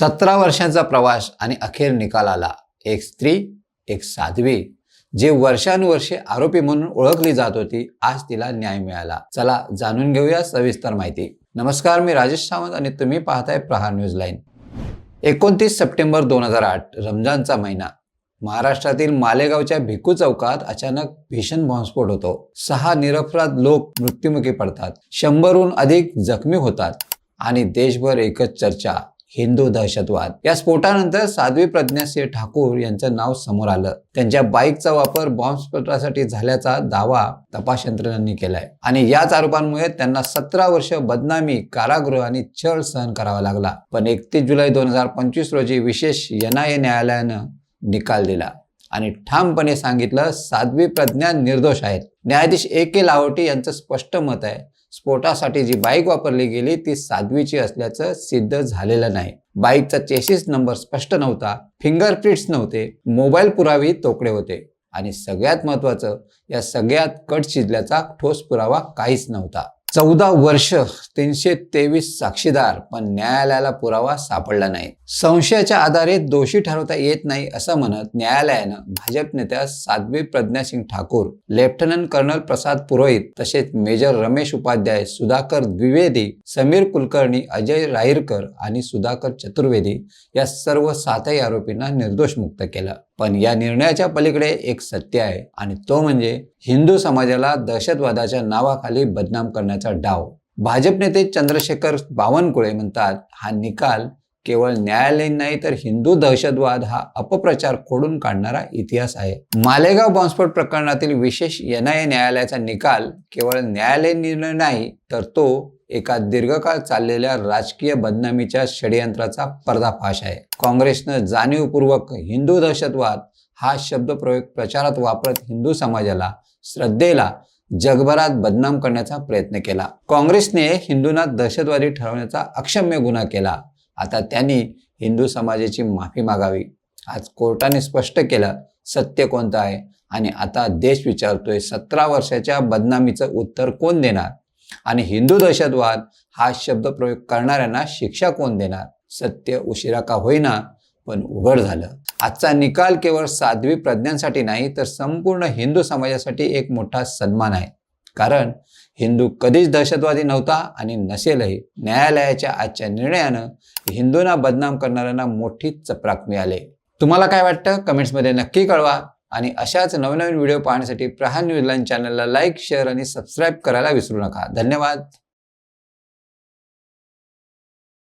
सतरा वर्षांचा प्रवास आणि अखेर निकाल आला एक स्त्री एक साध्वी जे वर्षानुवर्षे आरोपी म्हणून ओळखली जात होती आज तिला न्याय मिळाला. चला जाणून घेऊया सविस्तर माहिती. नमस्कार मी राजेश सावंत आणि तुम्ही पाहताय प्रहार न्यूज लाईन. एकोणतीस सप्टेंबर दोन हजार आठ रमजानचा महिना. महाराष्ट्रातील मालेगावच्या भिकू चौकात अचानक भीषण बॉम्बस्फोट होतो. सहा निरपराध लोक मृत्युमुखी पडतात. शंभरहून अधिक जखमी होतात. आणि देशभर एकच चर्चा. हिंदू दहशतवाद. या स्फोटानंतर साध्वी प्रज्ञासिंह ठाकूर यांचं नाव समोर आलं. त्यांच्या बाईकचा वापर बॉम्बस्फोटासाठी झाल्याचा दावा तपास यंत्रणांनी केलाय. आणि याच आरोपांमुळे त्यांना सतरा वर्ष बदनामी कारागृह आणि छळ सहन करावा लागला. पण एकतीस जुलै दोन हजार पंचवीस रोजी विशेष एनआयए न्यायालयानं निकाल दिला. आणि ठामपणे सांगितलं साध्वी प्रज्ञा निर्दोष आहेत. न्यायाधीश ए के लाहोटी यांचं स्पष्ट मत आहे. स्फोटासाठी जी बाईक वापरली गेली ती साध्वीची असल्याचं सिद्ध झालेलं नाही. बाईकचा चेसिस नंबर स्पष्ट नव्हता फिंगरप्रिंट्स नव्हते मोबाईल पुरावे तोकडे होते. आणि सगळ्यात महत्वाचं या सगळ्यात कट शिजल्याचा ठोस पुरावा काहीच नव्हता. चौदा वर्ष तीनशे तेवीस साक्षीदार पण न्यायालयाला पुरावा सापडला नाही. संशयाच्या आधारे दोषी ठरवता येत नाही असं म्हणत न्यायालयानं भाजप नेत्या साध्वी प्रज्ञासिंग ठाकूर लेफ्टनंट कर्नल प्रसाद पुरोहित तसेच मेजर रमेश उपाध्याय सुधाकर द्विवेदी समीर कुलकर्णी अजय राहीरकर आणि सुधाकर चतुर्वेदी या सर्व सातही आरोपींना निर्दोष मुक्त केलं. पण या निर्णयाच्या पलीकडे एक सत्य आहे आणि तो म्हणजे हिंदू समाजाला दहशतवादाच्या नावाखाली बदनाम करण्याचा डाव. भाजप नेते चंद्रशेखर बावनकुळे म्हणतात हा निकाल केवळ न्यायालयीन नाही तर हिंदू दहशतवाद हा अपप्रचार खोडून काढणारा इतिहास आहे. मालेगाव बॉम्बस्फोट प्रकरणातील विशेष एनआयए न्यायालयाचा निकाल केवळ न्यायालयीन निर्णय नाही तर तो एका दीर्घकाळ चाललेल्या राजकीय बदनामीच्या षडयंत्राचा पर्दाफाश आहे. काँग्रेसनं जाणीवपूर्वक हिंदू दहशतवाद हा शब्दप्रयोग प्रचारात वापरत हिंदू समाजाला श्रद्धेला जगभरात बदनाम करण्याचा प्रयत्न केला. काँग्रेसने हिंदूंना दहशतवादी ठरवण्याचा अक्षम्य गुन्हा केला. आता त्यांनी हिंदू समाजाची माफी मागावी. आज कोर्टाने स्पष्ट केलं सत्य कोणतं आहे? आणि आता देश विचारतोय सतरा वर्षाच्या बदनामीचं उत्तर कोण देणार? आणि हिंदू दहशतवाद हा शब्द प्रयोग करणाऱ्यांना शिक्षा कोण देणार? सत्य उशिरा का होईना पण उघड झालं. आजचा निकाल केवळ साध्वी प्रज्ञांसाठी नाही तर संपूर्ण हिंदू समाजासाठी एक मोठा सन्मान आहे. कारण हिंदू कधीच दहशतवादी नव्हता आणि नसेलही. न्यायालयाच्या आजच्या निर्णयानं हिंदूंना बदनाम करणाऱ्यांना मोठी चपराक मिळाले. तुम्हाला काय वाटतं? कमेंट्समध्ये नक्की कळवा. आणि अशाच नवनवीन व्हिडिओ पाहण्यासाठी प्रहार न्यूज चॅनलला लाईक शेअर आणि सबस्क्राईब करायला विसरू नका. धन्यवाद.